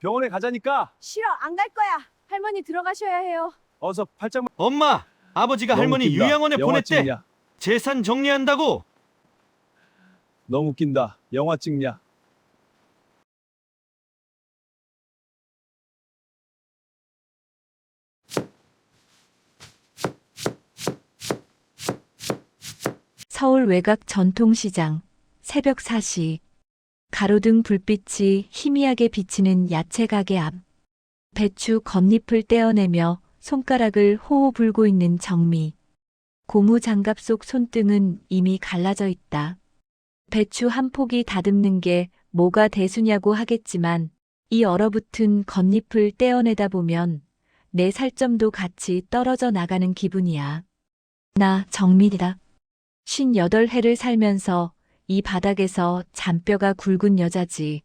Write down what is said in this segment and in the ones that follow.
병원에 가자니까. 싫어, 안 갈 거야. 할머니 들어가셔야 해요. 어서 팔짱. 엄마, 아버지가 너무 할머니 웃긴다. 요양원에 영화 보냈대. 찍냐? 재산 정리한다고. 너무 웃긴다. 영화 찍냐? 서울 외곽 전통시장 새벽 4시 가로등 불빛이 희미하게 비치는 야채 가게 앞 배추 겉잎을 떼어내며 손가락을 호호 불고 있는 정미 고무 장갑 속 손등은 이미 갈라져 있다. 배추 한 폭이 다듬는 게 뭐가 대수냐고 하겠지만 이 얼어붙은 겉잎을 떼어내다 보면 내 살점도 같이 떨어져 나가는 기분이야. 나 정밀이다. 58해를 살면서 이 바닥에서 잔뼈가 굵은 여자지.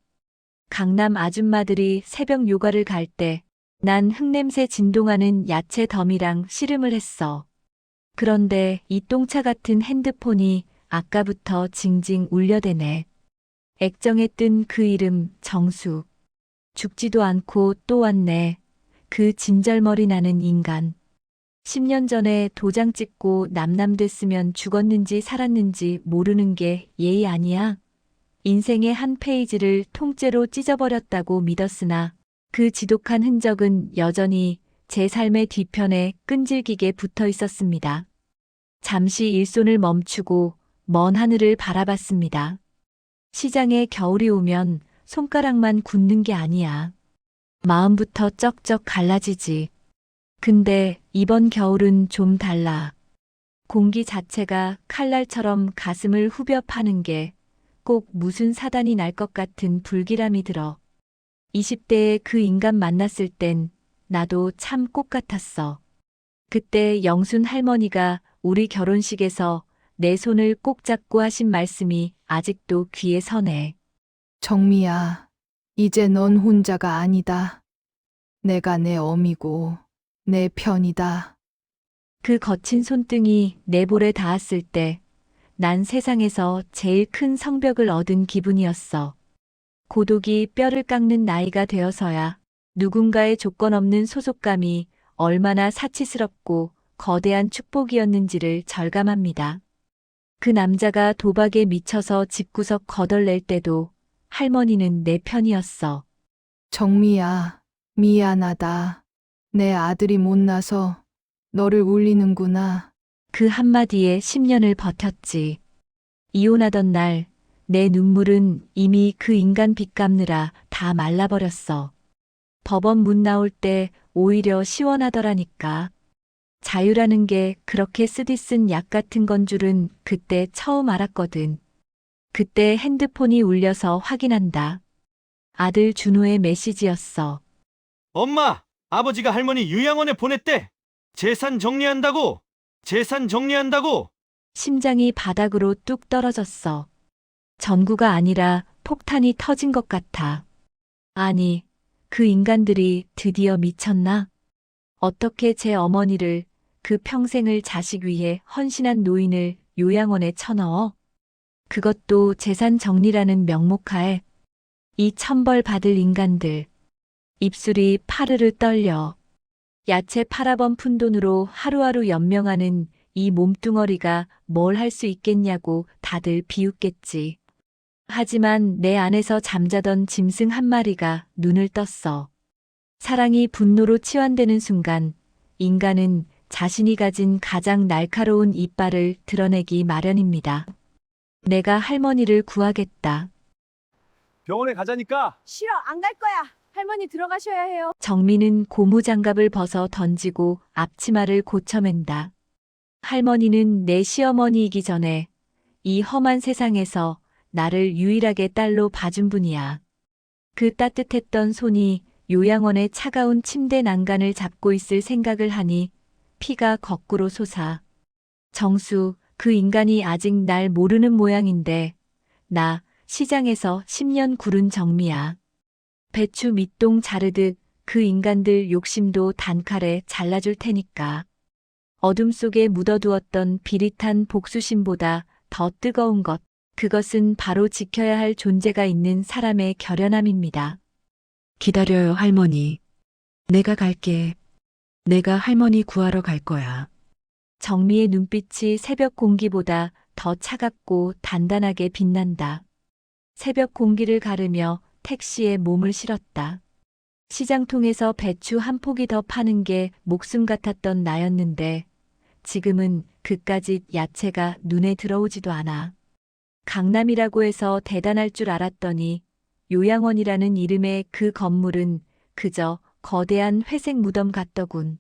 강남 아줌마들이 새벽 요가를 갈 때 난 흙냄새 진동하는 야채 덤이랑 씨름을 했어. 그런데 이 똥차 같은 핸드폰이 아까부터 징징 울려대네. 액정에 뜬 그 이름 정수. 죽지도 않고 또 왔네. 그 진절머리 나는 인간. 10년 전에 도장 찍고 남남 됐으면 죽었는지 살았는지 모르는 게 예의 아니야. 인생의 한 페이지를 통째로 찢어버렸다고 믿었으나 그 지독한 흔적은 여전히 제 삶의 뒤편에 끈질기게 붙어 있었습니다. 잠시 일손을 멈추고 먼 하늘을 바라봤습니다. 시장에 겨울이 오면 손가락만 굳는 게 아니야. 마음부터 쩍쩍 갈라지지. 근데 이번 겨울은 좀 달라. 공기 자체가 칼날처럼 가슴을 후벼 파는 게 꼭 무슨 사단이 날 것 같은 불길함이 들어. 20대에 그 인간 만났을 땐 나도 참 꽃 같았어. 그때 영순 할머니가 우리 결혼식에서 내 손을 꼭 잡고 하신 말씀이 아직도 귀에 서네. 정미야, 이제 넌 혼자가 아니다. 내가 내 어미고 내 편이다. 그 거친 손등이 내 볼에 닿았을 때, 난 세상에서 제일 큰 성벽을 얻은 기분이었어. 고독이 뼈를 깎는 나이가 되어서야 누군가의 조건 없는 소속감이 얼마나 사치스럽고 거대한 축복이었는지를 절감합니다. 그 남자가 도박에 미쳐서 집구석 거덜낼 때도 할머니는 내 편이었어. 정미야, 미안하다. 내 아들이 못나서 너를 울리는구나. 그 한마디에 10년을 버텼지. 이혼하던 날, 내 눈물은 이미 그 인간 빚 갚느라 다 말라버렸어. 법원 문 나올 때 오히려 시원하더라니까. 자유라는 게 그렇게 쓰디쓴 약 같은 건 줄은 그때 처음 알았거든. 그때 핸드폰이 울려서 확인한다. 아들 준호의 메시지였어. 엄마, 아버지가 할머니 요양원에 보냈대. 재산 정리한다고. 재산 정리한다고. 심장이 바닥으로 뚝 떨어졌어. 전구가 아니라 폭탄이 터진 것 같아. 아니, 그 인간들이 드디어 미쳤나? 어떻게 제 어머니를 그 평생을 자식 위해 헌신한 노인을 요양원에 쳐넣어? 그것도 재산 정리라는 명목하에 이 천벌 받을 인간들. 입술이 파르르 떨려. 야채 팔아번 푼 돈으로 하루하루 연명하는 이 몸뚱어리가 뭘 할 수 있겠냐고 다들 비웃겠지. 하지만 내 안에서 잠자던 짐승 한 마리가 눈을 떴어. 사랑이 분노로 치환되는 순간 인간은 자신이 가진 가장 날카로운 이빨을 드러내기 마련입니다. 내가 할머니를 구하겠다. 병원에 가자니까. 싫어, 안 갈 거야. 할머니 들어가셔야 해요. 정민은 고무장갑을 벗어 던지고 앞치마를 고쳐맨다. 할머니는 내 시어머니이기 전에 이 험한 세상에서 나를 유일하게 딸로 봐준 분이야. 그 따뜻했던 손이 요양원의 차가운 침대 난간을 잡고 있을 생각을 하니 피가 거꾸로 솟아. 정수, 그 인간이 아직 날 모르는 모양인데 나 시장에서 10년 구른 정미야. 배추 밑동 자르듯 그 인간들 욕심도 단칼에 잘라줄 테니까. 어둠 속에 묻어두었던 비릿한 복수심보다 더 뜨거운 것, 그것은 바로 지켜야 할 존재가 있는 사람의 결연함입니다. 기다려요, 할머니. 내가 갈게. 내가 할머니 구하러 갈 거야. 정미의 눈빛이 새벽 공기보다 더 차갑고 단단하게 빛난다. 새벽 공기를 가르며 택시에 몸을 실었다. 시장통에서 배추 한 포기 더 파는 게 목숨 같았던 나였는데 지금은 그까짓 야채가 눈에 들어오지도 않아. 강남이라고 해서 대단할 줄 알았더니 요양원이라는 이름의 그 건물은 그저 거대한 회색 무덤 같더군.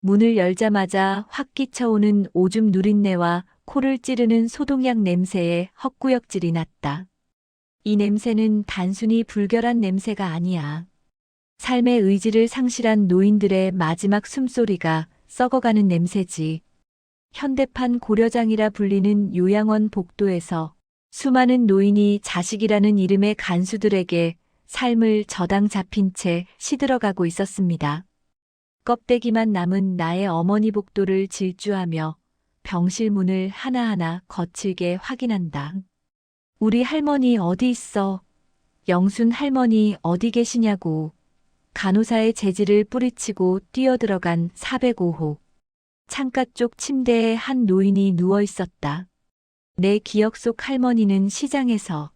문을 열자마자 확 끼쳐오는 오줌 누린내와 코를 찌르는 소독약 냄새에 헛구역질이 났다. 이 냄새는 단순히 불결한 냄새가 아니야. 삶의 의지를 상실한 노인들의 마지막 숨소리가 썩어가는 냄새지. 현대판 고려장이라 불리는 요양원 복도에서 수많은 노인이 자식이라는 이름의 간수들에게 삶을 저당 잡힌 채 시들어가고 있었습니다. 껍데기만 남은 나의 어머니 복도를 질주하며 병실 문을 하나하나 거칠게 확인한다. 우리 할머니 어디 있어? 영순 할머니 어디 계시냐고. 간호사의 재질을 뿌리치고 뛰어들어간 405호. 창가 쪽 침대에 한 노인이 누워 있었다. 내 기억 속 할머니는 시장에서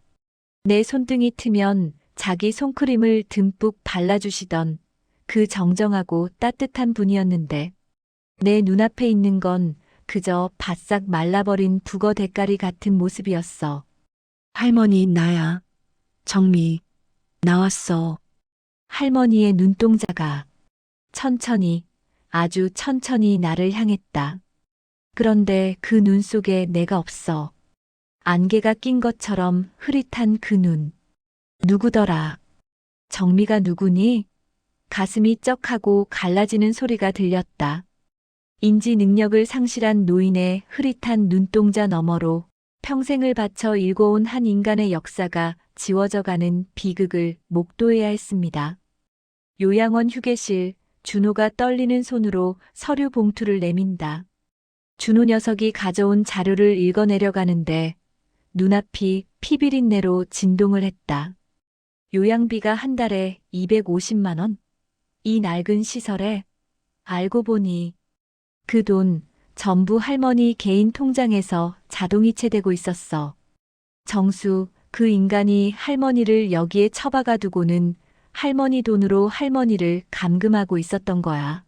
내 손등이 트면 자기 손크림을 듬뿍 발라주시던 그 정정하고 따뜻한 분이었는데 내 눈앞에 있는 건 그저 바싹 말라버린 북어 대가리 같은 모습이었어. 할머니, 나야. 정미. 나왔어. 할머니의 눈동자가 천천히, 아주 천천히 나를 향했다. 그런데 그 눈 속에 내가 없어. 안개가 낀 것처럼 흐릿한 그 눈. 누구더라? 정미가 누구니? 가슴이 쩍하고 갈라지는 소리가 들렸다. 인지 능력을 상실한 노인의 흐릿한 눈동자 너머로 평생을 바쳐 일궈온 한 인간의 역사가 지워져가는 비극을 목도해야 했습니다. 요양원 휴게실, 준호가 떨리는 손으로 서류 봉투를 내민다. 준호 녀석이 가져온 자료를 읽어내려가는데 눈앞이 피비린내로 진동을 했다. 요양비가 한 달에 250만 원? 이 낡은 시설에 알고 보니 그 돈 전부 할머니 개인 통장에서 자동이체되고 있었어. 정수, 그 인간이 할머니를 여기에 처박아 두고는 할머니 돈으로 할머니를 감금하고 있었던 거야.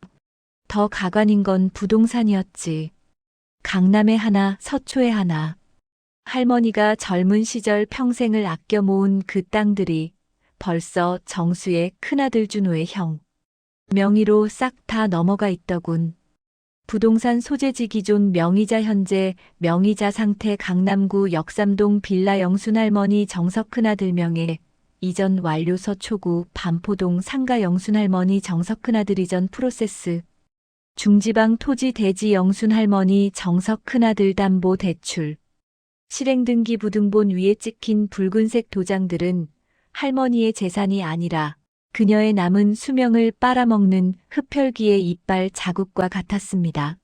더 가관인 건 부동산이었지. 강남에 하나, 서초에 하나. 할머니가 젊은 시절 평생을 아껴 모은 그 땅들이 벌써 정수의 큰아들 준호의 형. 명의로 싹 다 넘어가 있더군. 부동산 소재지 기존 명의자 현재 명의자 상태 강남구 역삼동 빌라 영순 할머니 정석 큰아들 명예 이전 완료서 초구 반포동 상가 영순 할머니 정석 큰아들 이전 프로세스. 중지방 토지 대지 영순 할머니 정석 큰아들 담보 대출. 실행 등기 부등본 위에 찍힌 붉은색 도장들은 할머니의 재산이 아니라 그녀의 남은 수명을 빨아먹는 흡혈귀의 이빨 자국과 같았습니다.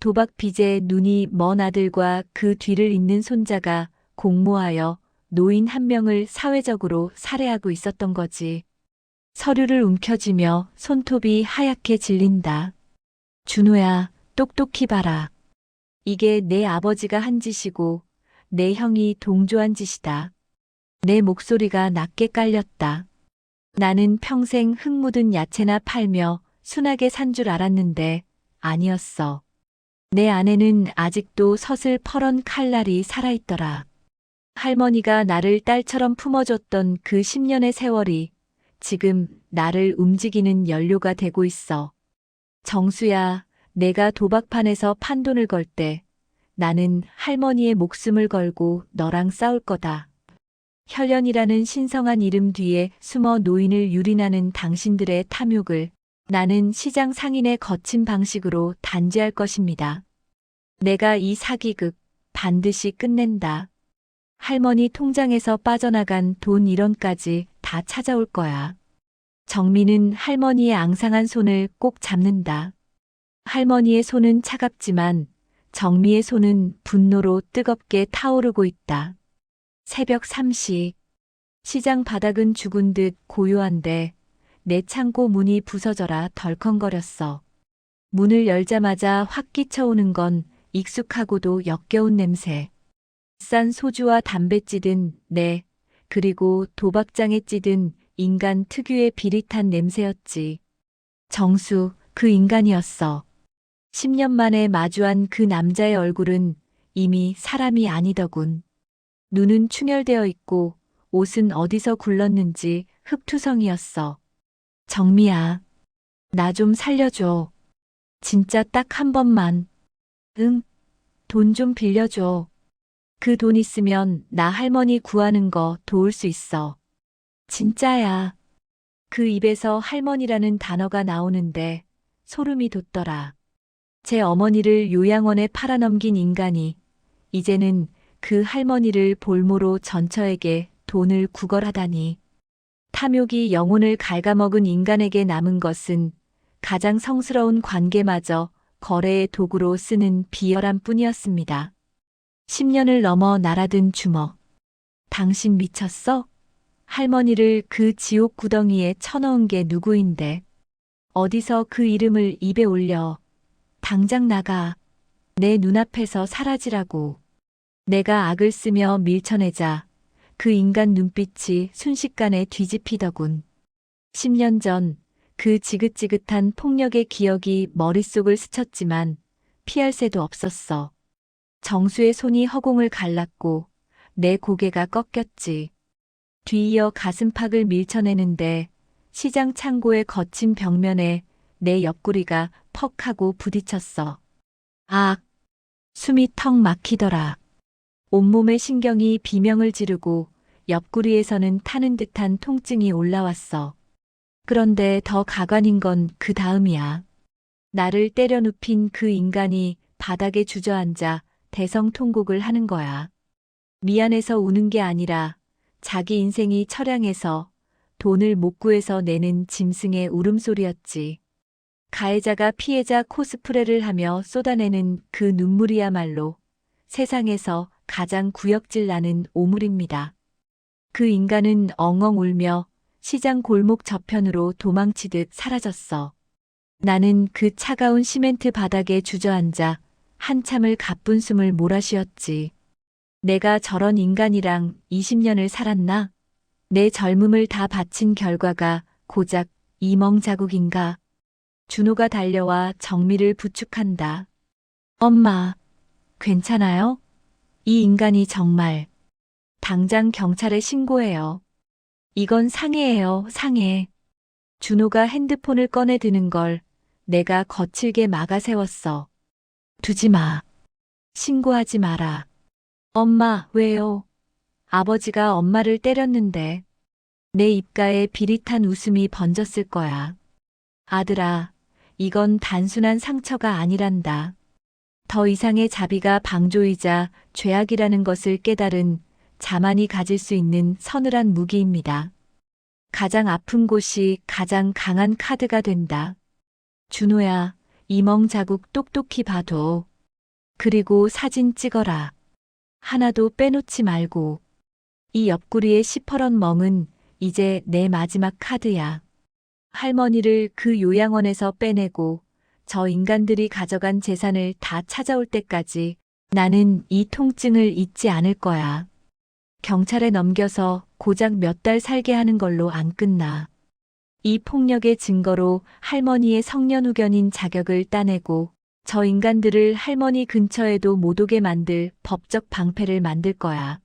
도박 빚에 눈이 먼 아들과 그 뒤를 잇는 손자가 공모하여 노인 한 명을 사회적으로 살해하고 있었던 거지. 서류를 움켜쥐며 손톱이 하얗게 질린다. 준호야, 똑똑히 봐라. 이게 내 아버지가 한 짓이고 내 형이 동조한 짓이다. 내 목소리가 낮게 깔렸다. 나는 평생 흙 묻은 야채나 팔며 순하게 산 줄 알았는데 아니었어. 내 안에는 아직도 서슬 퍼런 칼날이 살아있더라. 할머니가 나를 딸처럼 품어줬던 그 10년의 세월이 지금 나를 움직이는 연료가 되고 있어. 정수야, 내가 도박판에서 판돈을 걸 때 나는 할머니의 목숨을 걸고 너랑 싸울 거다. 혈련이라는 신성한 이름 뒤에 숨어 노인을 유린하는 당신들의 탐욕을 나는 시장 상인의 거친 방식으로 단죄할 것입니다. 내가 이 사기극 반드시 끝낸다. 할머니 통장에서 빠져나간 돈 1원까지 다 찾아올 거야. 정민은 할머니의 앙상한 손을 꼭 잡는다. 할머니의 손은 차갑지만 정미의 손은 분노로 뜨겁게 타오르고 있다. 새벽 3시. 시장 바닥은 죽은 듯 고요한데 내 창고 문이 부서져라 덜컹거렸어. 문을 열자마자 확 끼쳐오는 건 익숙하고도 역겨운 냄새. 싼 소주와 담배 찌든 내, 그리고 도박장에 찌든 인간 특유의 비릿한 냄새였지. 정수, 그 인간이었어. 10년 만에 마주한 그 남자의 얼굴은 이미 사람이 아니더군. 눈은 충혈되어 있고 옷은 어디서 굴렀는지 흙투성이었어. 정미야, 나 좀 살려줘. 진짜 딱 한 번만. 응, 돈 좀 빌려줘. 그 돈 있으면 나 할머니 구하는 거 도울 수 있어. 진짜야. 그 입에서 할머니라는 단어가 나오는데 소름이 돋더라. 제 어머니를 요양원에 팔아넘긴 인간이 이제는 그 할머니를 볼모로 전처에게 돈을 구걸하다니. 탐욕이 영혼을 갉아먹은 인간에게 남은 것은 가장 성스러운 관계마저 거래의 도구로 쓰는 비열함 뿐이었습니다. 10년을 넘어 날아든 주먹. 당신 미쳤어? 할머니를 그 지옥 구덩이에 쳐넣은 게 누구인데? 어디서 그 이름을 입에 올려? 당장 나가. 내 눈앞에서 사라지라고. 내가 악을 쓰며 밀쳐내자 그 인간 눈빛이 순식간에 뒤집히더군. 10년 전 그 지긋지긋한 폭력의 기억이 머릿속을 스쳤지만 피할 새도 없었어. 정수의 손이 허공을 갈랐고 내 고개가 꺾였지. 뒤이어 가슴팍을 밀쳐내는데 시장 창고의 거친 벽면에 내 옆구리가 퍽 하고 부딪혔어. 아, 숨이 턱 막히더라. 온몸의 신경이 비명을 지르고 옆구리에서는 타는 듯한 통증이 올라왔어. 그런데 더 가관인 건 그 다음이야. 나를 때려 눕힌 그 인간이 바닥에 주저앉아 대성통곡을 하는 거야. 미안해서 우는 게 아니라 자기 인생이 처량해서 돈을 못 구해서 내는 짐승의 울음소리였지. 가해자가 피해자 코스프레를 하며 쏟아내는 그 눈물이야말로 세상에서 가장 구역질 나는 오물입니다. 그 인간은 엉엉 울며 시장 골목 저편으로 도망치듯 사라졌어. 나는 그 차가운 시멘트 바닥에 주저앉아 한참을 가쁜 숨을 몰아쉬었지. 내가 저런 인간이랑 20년을 살았나? 내 젊음을 다 바친 결과가 고작 이멍 자국인가? 준호가 달려와 정미를 부축한다. 엄마, 괜찮아요? 이 인간이 정말 당장 경찰에 신고해요. 이건 상해예요, 상해. 준호가 핸드폰을 꺼내 드는 걸 내가 거칠게 막아 세웠어. 두지 마. 신고하지 마라. 엄마, 왜요? 아버지가 엄마를 때렸는데 내 입가에 비릿한 웃음이 번졌을 거야. 아들아, 이건 단순한 상처가 아니란다. 더 이상의 자비가 방조이자 죄악이라는 것을 깨달은 자만이 가질 수 있는 서늘한 무기입니다. 가장 아픈 곳이 가장 강한 카드가 된다. 준호야, 이멍 자국 똑똑히 봐도. 그리고 사진 찍어라. 하나도 빼놓지 말고. 이 옆구리의 시퍼런 멍은 이제 내 마지막 카드야. 할머니를 그 요양원에서 빼내고 저 인간들이 가져간 재산을 다 찾아올 때까지 나는 이 통증을 잊지 않을 거야. 경찰에 넘겨서 고작 몇 달 살게 하는 걸로 안 끝나. 이 폭력의 증거로 할머니의 성년후견인 자격을 따내고 저 인간들을 할머니 근처에도 못 오게 만들 법적 방패를 만들 거야.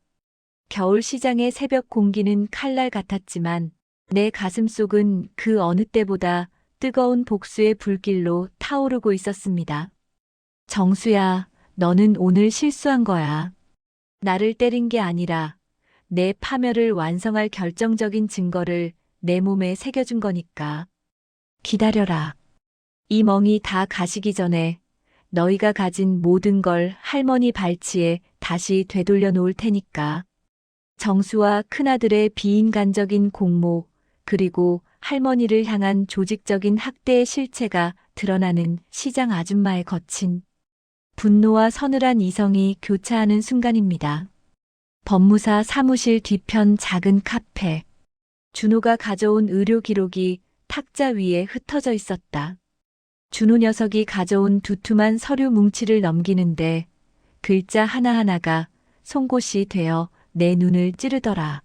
겨울 시장의 새벽 공기는 칼날 같았지만 내 가슴 속은 그 어느 때보다 뜨거운 복수의 불길로 타오르고 있었습니다. 정수야, 너는 오늘 실수한 거야. 나를 때린 게 아니라 내 파멸을 완성할 결정적인 증거를 내 몸에 새겨준 거니까. 기다려라. 이 멍이 다 가시기 전에 너희가 가진 모든 걸 할머니 발치에 다시 되돌려 놓을 테니까. 정수와 큰아들의 비인간적인 공모, 그리고 할머니를 향한 조직적인 학대의 실체가 드러나는 시장 아줌마의 거친 분노와 서늘한 이성이 교차하는 순간입니다. 법무사 사무실 뒤편 작은 카페. 준호가 가져온 의료 기록이 탁자 위에 흩어져 있었다. 준호 녀석이 가져온 두툼한 서류 뭉치를 넘기는데 글자 하나하나가 송곳이 되어 내 눈을 찌르더라.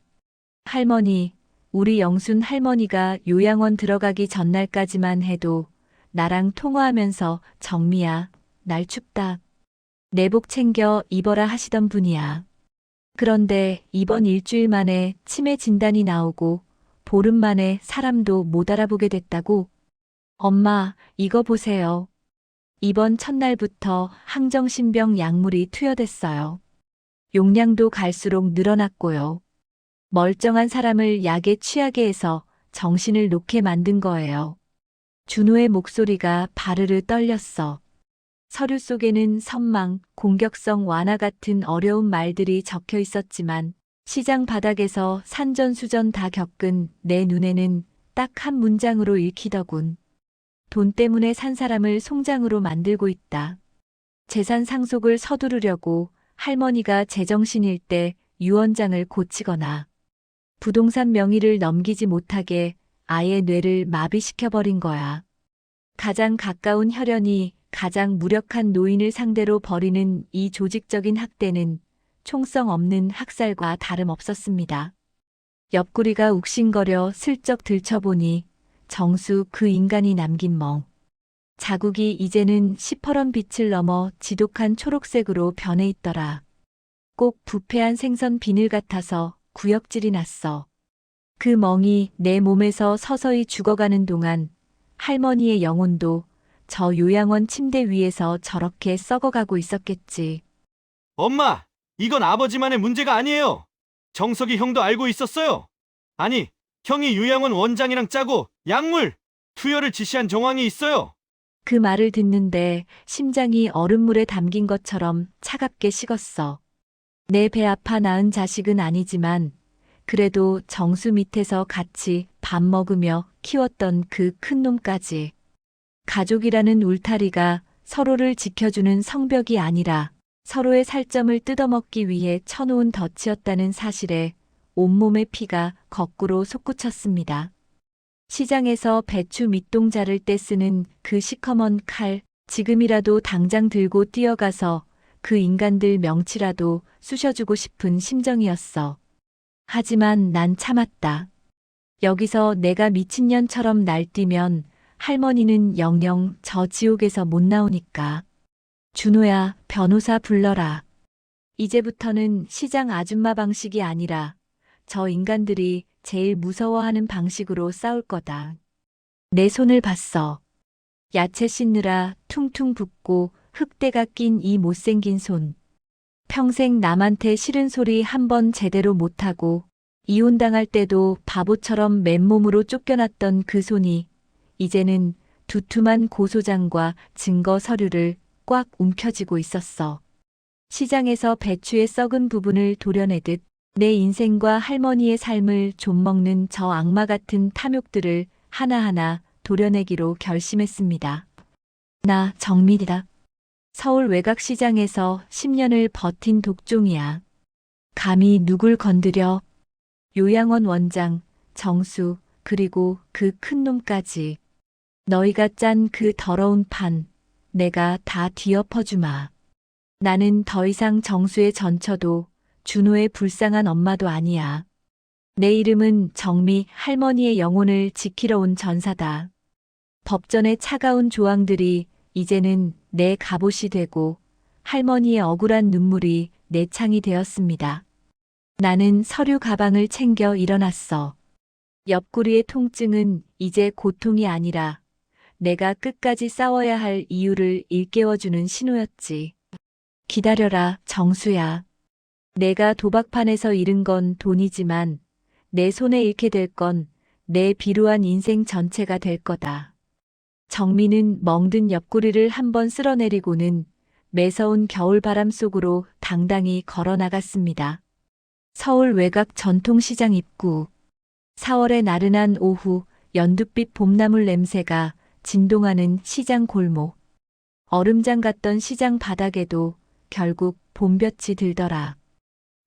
할머니, 우리 영순 할머니가 요양원 들어가기 전날까지만 해도 나랑 통화하면서 정미야, 날 춥다. 내복 챙겨 입어라 하시던 분이야. 그런데 이번 일주일 만에 치매 진단이 나오고 보름 만에 사람도 못 알아보게 됐다고? 엄마, 이거 보세요. 이번 첫날부터 항정신병 약물이 투여됐어요. 용량도 갈수록 늘어났고요. 멀쩡한 사람을 약에 취하게 해서 정신을 놓게 만든 거예요. 준호의 목소리가 바르르 떨렸어. 서류 속에는 선망, 공격성 완화 같은 어려운 말들이 적혀 있었지만 시장 바닥에서 산전수전 다 겪은 내 눈에는 딱 한 문장으로 읽히더군. 돈 때문에 산 사람을 송장으로 만들고 있다. 재산 상속을 서두르려고 할머니가 제정신일 때 유언장을 고치거나 부동산 명의를 넘기지 못하게 아예 뇌를 마비시켜버린 거야. 가장 가까운 혈연이 가장 무력한 노인을 상대로 벌이는 이 조직적인 학대는 총성 없는 학살과 다름없었습니다. 옆구리가 욱신거려 슬쩍 들춰보니 정수 그 인간이 남긴 멍. 자국이 이제는 시퍼런 빛을 넘어 지독한 초록색으로 변해 있더라. 꼭 부패한 생선 비늘 같아서 구역질이 났어. 그 멍이 내 몸에서 서서히 죽어가는 동안 할머니의 영혼도 저 요양원 침대 위에서 저렇게 썩어가고 있었겠지. 엄마, 이건 아버지만의 문제가 아니에요. 정석이 형도 알고 있었어요. 아니, 형이 요양원 원장이랑 짜고 약물, 투여를 지시한 정황이 있어요. 그 말을 듣는데 심장이 얼음물에 담긴 것처럼 차갑게 식었어. 내 배 아파 낳은 자식은 아니지만 그래도 정수 밑에서 같이 밥 먹으며 키웠던 그 큰 놈까지. 가족이라는 울타리가 서로를 지켜주는 성벽이 아니라 서로의 살점을 뜯어먹기 위해 쳐놓은 덫이었다는 사실에 온몸의 피가 거꾸로 솟구쳤습니다. 시장에서 배추 밑동 자를 때 쓰는 그 시커먼 칼, 지금이라도 당장 들고 뛰어가서 그 인간들 명치라도 쑤셔주고 싶은 심정이었어. 하지만 난 참았다. 여기서 내가 미친년처럼 날뛰면 할머니는 영영 저 지옥에서 못 나오니까. 준호야, 변호사 불러라. 이제부터는 시장 아줌마 방식이 아니라 저 인간들이 제일 무서워하는 방식으로 싸울 거다. 내 손을 봤어. 야채 씻느라 퉁퉁 붓고 흙대가 낀 이 못생긴 손. 평생 남한테 싫은 소리 한 번 제대로 못하고 이혼당할 때도 바보처럼 맨몸으로 쫓겨났던 그 손이 이제는 두툼한 고소장과 증거 서류를 꽉 움켜쥐고 있었어. 시장에서 배추의 썩은 부분을 도려내듯 내 인생과 할머니의 삶을 좀먹는 저 악마 같은 탐욕들을 하나하나 도려내기로 결심했습니다. 나 정민이다. 서울 외곽시장에서 10년을 버틴 독종이야. 감히 누굴 건드려. 요양원 원장, 정수, 그리고 그 큰 놈까지. 너희가 짠 그 더러운 판, 내가 다 뒤엎어주마. 나는 더 이상 정수의 전처도 준호의 불쌍한 엄마도 아니야. 내 이름은 정미 할머니의 영혼을 지키러 온 전사다. 법전의 차가운 조항들이 이제는 내 갑옷이 되고 할머니의 억울한 눈물이 내 창이 되었습니다. 나는 서류 가방을 챙겨 일어났어. 옆구리의 통증은 이제 고통이 아니라 내가 끝까지 싸워야 할 이유를 일깨워주는 신호였지. 기다려라, 정수야. 내가 도박판에서 잃은 건 돈이지만 내 손에 잃게 될 건 내 비루한 인생 전체가 될 거다. 정민은 멍든 옆구리를 한번 쓸어내리고는 매서운 겨울바람 속으로 당당히 걸어 나갔습니다. 서울 외곽 전통시장 입구. 4월의 나른한 오후 연두빛 봄나물 냄새가 진동하는 시장 골목. 얼음장 같던 시장 바닥에도 결국 봄볕이 들더라.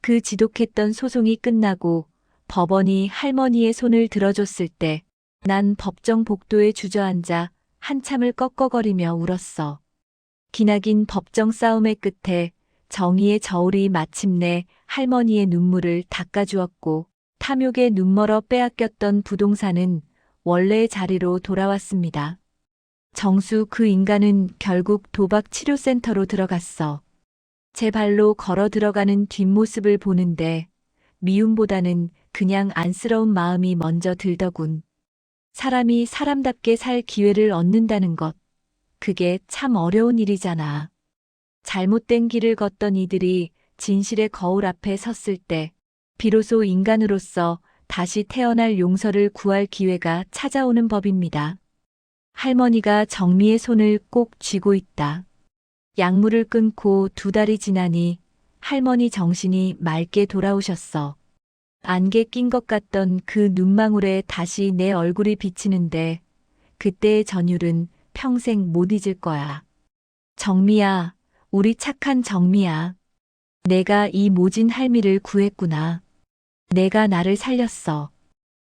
그 지독했던 소송이 끝나고 법원이 할머니의 손을 들어줬을 때 난 법정 복도에 주저앉아 한참을 꺾어거리며 울었어. 기나긴 법정 싸움의 끝에 정의의 저울이 마침내 할머니의 눈물을 닦아주었고 탐욕에 눈멀어 빼앗겼던 부동산은 원래의 자리로 돌아왔습니다. 정수 그 인간은 결국 도박 치료센터로 들어갔어. 제 발로 걸어 들어가는 뒷모습을 보는데 미움보다는 그냥 안쓰러운 마음이 먼저 들더군. 사람이 사람답게 살 기회를 얻는다는 것. 그게 참 어려운 일이잖아. 잘못된 길을 걷던 이들이 진실의 거울 앞에 섰을 때, 비로소 인간으로서 다시 태어날 용서를 구할 기회가 찾아오는 법입니다. 할머니가 정미의 손을 꼭 쥐고 있다. 약물을 끊고 두 달이 지나니 할머니 정신이 맑게 돌아오셨어. 안개 낀 것 같던 그 눈망울에 다시 내 얼굴이 비치는데 그때의 전율은 평생 못 잊을 거야. 정미야, 우리 착한 정미야. 내가 이 모진 할미를 구했구나. 내가 나를 살렸어.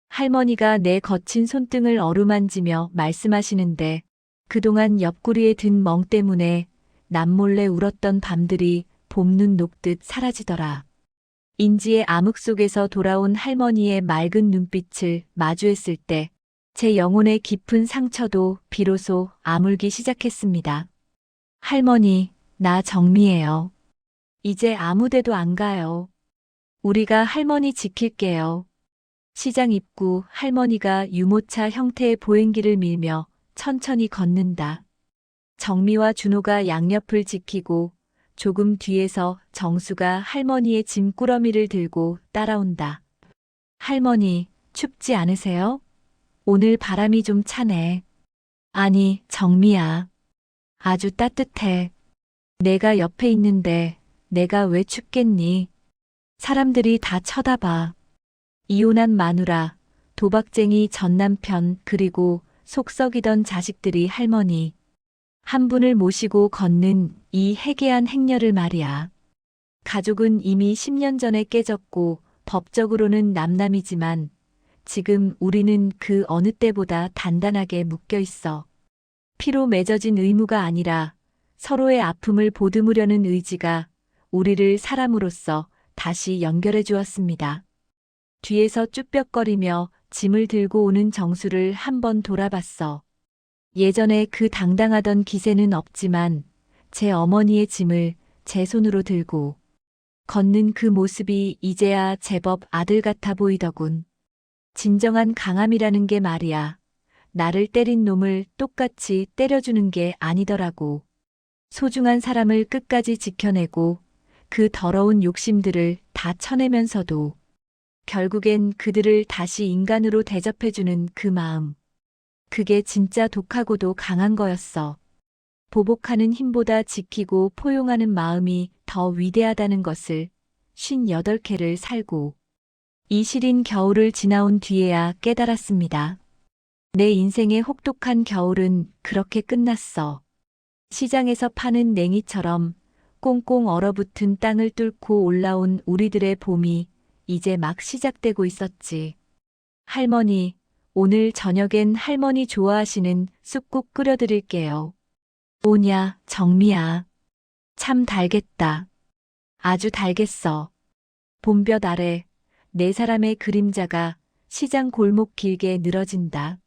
할머니가 내 거친 손등을 어루만지며 말씀하시는데 그동안 옆구리에 든 멍 때문에 남몰래 울었던 밤들이 봄눈 녹듯 사라지더라. 인지의 암흑 속에서 돌아온 할머니의 맑은 눈빛을 마주했을 때 제 영혼의 깊은 상처도 비로소 아물기 시작했습니다. 할머니, 나 정미예요. 이제 아무 데도 안 가요. 우리가 할머니 지킬게요. 시장 입구 할머니가 유모차 형태의 보행기를 밀며 천천히 걷는다. 정미와 준호가 양옆을 지키고 조금 뒤에서 정수가 할머니의 짐꾸러미를 들고 따라온다. 할머니, 춥지 않으세요? 오늘 바람이 좀 차네. 아니, 정미야. 아주 따뜻해. 내가 옆에 있는데 내가 왜 춥겠니? 사람들이 다 쳐다봐. 이혼한 마누라, 도박쟁이 전 남편, 그리고 속 썩이던 자식들이 할머니. 한 분을 모시고 걷는 이 해괴한 행렬을 말이야. 가족은 이미 10년 전에 깨졌고 법적으로는 남남이지만 지금 우리는 그 어느 때보다 단단하게 묶여 있어. 피로 맺어진 의무가 아니라 서로의 아픔을 보듬으려는 의지가 우리를 사람으로서 다시 연결해 주었습니다. 뒤에서 쭈뼛거리며 짐을 들고 오는 정수를 한번 돌아봤어. 예전에 그 당당하던 기세는 없지만 제 어머니의 짐을 제 손으로 들고 걷는 그 모습이 이제야 제법 아들 같아 보이더군. 진정한 강함이라는 게 말이야. 나를 때린 놈을 똑같이 때려주는 게 아니더라고. 소중한 사람을 끝까지 지켜내고 그 더러운 욕심들을 다 쳐내면서도 결국엔 그들을 다시 인간으로 대접해주는 그 마음. 그게 진짜 독하고도 강한 거였어. 보복하는 힘보다 지키고 포용하는 마음이 더 위대하다는 것을 58개를 살고 이 시린 겨울을 지나온 뒤에야 깨달았습니다. 내 인생의 혹독한 겨울은 그렇게 끝났어. 시장에서 파는 냉이처럼 꽁꽁 얼어붙은 땅을 뚫고 올라온 우리들의 봄이 이제 막 시작되고 있었지. 할머니, 오늘 저녁엔 할머니 좋아하시는 쑥국 끓여드릴게요. 오냐, 정미야. 참 달겠다. 아주 달겠어. 봄볕 아래 네 사람의 그림자가 시장 골목 길게 늘어진다.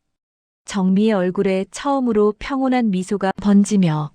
정미의 얼굴에 처음으로 평온한 미소가 번지며